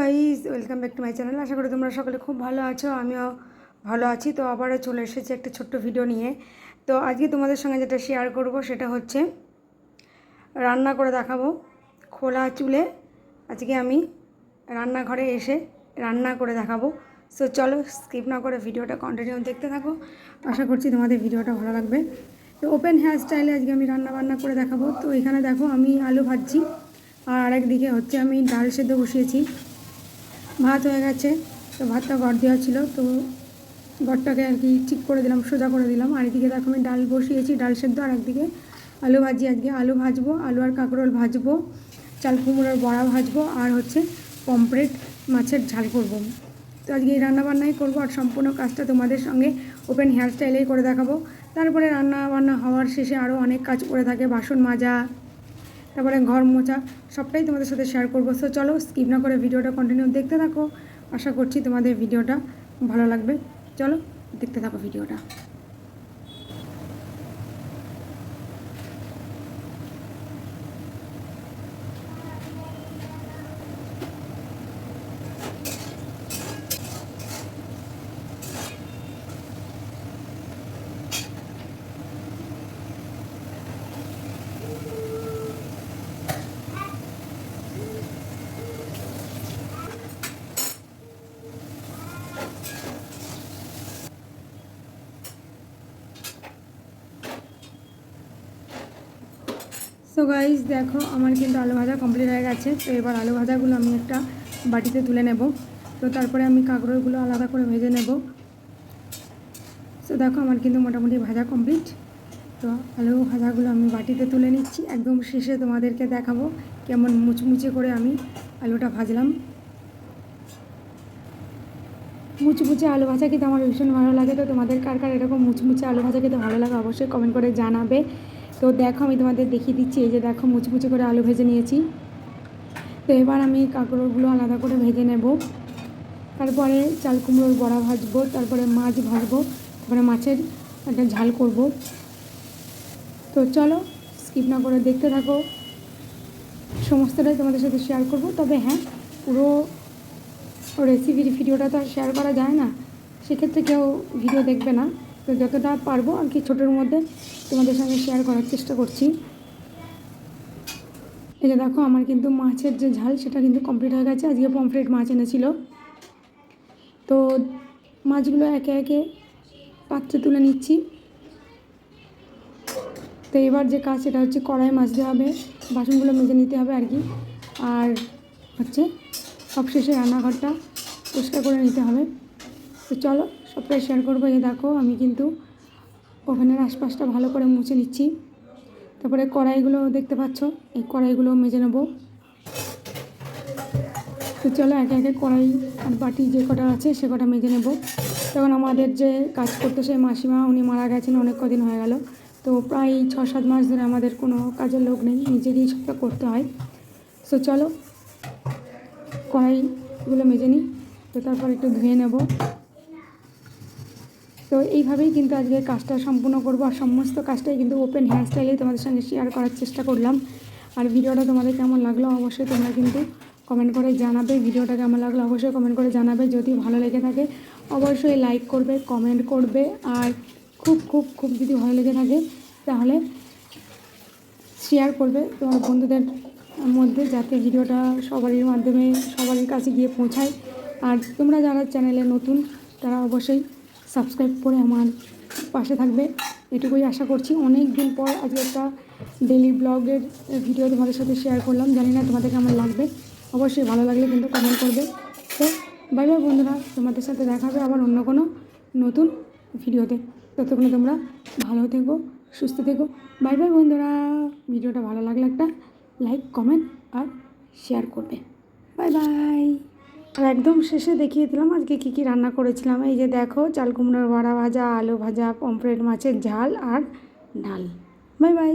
Guys welcome back to my channel আশা করি তোমরা সকলে খুব ভালো আছো, আমিও ভালো আছি। তো আবারও চলে এসেছি একটা ছোট্ট ভিডিও নিয়ে। তো আজকে তোমাদের সঙ্গে যেটা শেয়ার করব সেটা হচ্ছে, রান্না করে দেখাবো। খোলা চুলে আজকে আমি রান্নাঘরে এসে রান্না করে দেখাবো। সো চলো স্কিপ না করে ভিডিওটা কন্টিনিউ দেখতে থাকো। আশা করছি তোমাদের ভিডিওটা ভালো লাগবে। তো ওপেন হেয়ার স্টাইলে আজকে আমি রান্না বান্না করে দেখাবো। তো এখানে দেখো আমি আলু ভাজছি, আর আরেক দিকে হচ্ছে আমি ডাল সেদ্ধ বসিয়েছি। ভাত হয়ে গেছে, তো ভাতটা গড় দেওয়া ছিল, তো গড়টাকে আর কি ঠিক করে দিলাম, সোজা করে দিলাম। আর এদিকে দেখো আমি ডাল বসিয়েছি, ডাল সেদ্ধ, আর একদিকে আলু ভাজি আজকে আলু ভাজবো, আলু আর কাঁকরোল ভাজবো, চাল কুমড়োর বড়া ভাজবো, আর হচ্ছে পমপ্লেট মাছের ঝাল করব। তো আজকে এই রান্নাবান্নাই করব, আর সম্পূর্ণ কাজটা তোমাদের সঙ্গে ওপেন হেয়ার স্টাইলেই করে দেখাবো। তারপরে রান্না বান্না হওয়ার শেষে আরও অনেক কাজ করে থাকে, বাসন মাজা তারপরে ঘর মোছা, সবটাই তোমাদের সাথে শেয়ার করব। সো চলো স্কিপ না করে ভিডিওটা কন্টিনিউ দেখতে থাকো। আশা করছি তোমাদের ভিডিওটা ভালো লাগবে। চলো, দেখতে থাকো ভিডিওটা সো গাইজ দেখো, আমার কিন্তু আলু ভাজা কমপ্লিট হয়ে গেছে। তো এবার আলু ভাজাগুলো আমি একটা বাটিতে তুলে নেব। তো তারপরে আমি কাঁকরোলগুলো আলাদা করে ভেজে নেব। তো দেখো, আমার কিন্তু মোটামুটি ভাজা কমপ্লিট তো আলু ভাজাগুলো আমি বাটিতে তুলে নিচ্ছি। একদম শেষে তোমাদেরকে দেখাবো কেমন মুচমুচে করে আমি আলুটা ভাজলাম। মুচমুচে আলু ভাজা খেতে আমার ভীষণ ভালো লাগে। তো তোমাদের কার কার এরকম মুচমুচে আলু ভাজা খেতে ভালো লাগে অবশ্যই কমেন্ট করে জানাবে। তো দেখো, আমি তোমাদের দেখিয়ে দিচ্ছি, এই যে দেখো, মুচমুচে করে আলু ভেজে নিয়েছি। তো এবার আমি কাঁকড়োগুলো আলাদা করে ভেজে নেব। তারপরে চাল কুমড়োর বড়া ভাজবো, তারপরে মাছ ভাজবো, তারপরে মাছের একটা ঝাল করব। তো চলো স্কিপ না করে দেখতে থাকো। সমস্তটাই তোমাদের সাথে শেয়ার করব। তবে হ্যাঁ পুরো রেসিপির ভিডিওটা তো আর শেয়ার করা যায় না। সেক্ষেত্রে কেউ ভিডিও দেখবে না। তো যতটা পারব আর কি ছোটোর মধ্যে তোমাদের সঙ্গে শেয়ার করার চেষ্টা করছি। এই যে দেখো, আমার কিন্তু মাছের যে ঝাল, সেটা কিন্তু কমপ্লিট হয়ে গেছে। আজকে পমফ্রেট মাছ এনেছিল। তো মাছগুলো একে একে পাত্রে তুলে নিচ্ছি। তো এবার যে কাজ, সেটা হচ্ছে কড়াই মাজতে হবে, বাসনগুলো মেজে নিতে হবে আর কি। আর হচ্ছে সবশেষে রান্নাঘরটা পরিষ্কার করে নিতে হবে। তো চলো সবটাই শেয়ার করব। এই দেখো, আমি কিন্তু ওভেনের আশপাশটা ভালো করে মুছে নিচ্ছি। তারপরে কড়াইগুলো দেখতে পাচ্ছ, এই কড়াইগুলো মেজে নেব। তো চলো একে একে কড়াই আর বাটি যে কটা আছে, সে কটা মেজে নেব। তখন আমাদের যে কাজ করতো, সেই মাসিমা, উনি মারা গেছেন, অনেক কদিন হয়ে গেল। তো প্রায় ছ সাত মাস ধরে আমাদের কোনো কাজের লোক নেই, নিজেকেই সবটা করতে হয়। সো চলো, কড়াইগুলো মেজে নিই। তো তারপর একটু ধুয়ে নেব। তো এইভাবেই কিন্তু আজকে কাজটা সম্পূর্ণ করব আর সমস্ত কাজটাই কিন্তু ওপেন হেয়ার স্টাইলেই তোমাদের সঙ্গে শেয়ার করার চেষ্টা করলাম। আর ভিডিওটা তোমাদের কেমন লাগল অবশ্যই তোমরা কিন্তু কমেন্ট করে জানাবে। ভিডিওটা কেমন লাগল অবশ্যই কমেন্ট করে জানাবে। যদি ভালো লেগে থাকে অবশ্যই লাইক করবে কমেন্ট করবে আর খুব খুব খুব যদি ভালো লেগে থাকে তাহলে শেয়ার করবে তোমার বন্ধুদের মধ্যে যাতে ভিডিওটা সবারই মাধ্যমে সবারই কাছে গিয়ে পৌঁছায়। আর তোমরা যারা চ্যানেলে নতুন তারা অবশ্যই সাবস্ক্রাইব করে আমার পাশে থাকবে। এটুকুই আশা করছি। অনেক দিন পর আজকে একটা ডেলি ব্লগের ভিডিও তোমাদের সাথে শেয়ার করলাম। জানি না তোমাদের কেমন লাগবে। অবশ্যই ভালো লাগলে কিন্তু কমেন্ট করবে। তো বাই বাই বন্ধুরা, তোমাদের সাথে দেখা হবে আবার অন্য কোনো নতুন ভিডিওতে ততক্ষণে তোমরা ভালো থেকো, সুস্থ থেকো। বাই বাই বন্ধুরা। ভিডিওটা ভালো লাগলে একটা লাইক কমেন্ট আর শেয়ার করবে। বাই বাই আর একদম শেষে দেখিয়ে দিলাম আজকে কী কী রান্না করেছিলাম। এই যে দেখো, চাল কুমড়োর বড়া ভাজা, আলু ভাজা, পমফ্রেট মাছের ঝাল আর ডাল। Bye bye.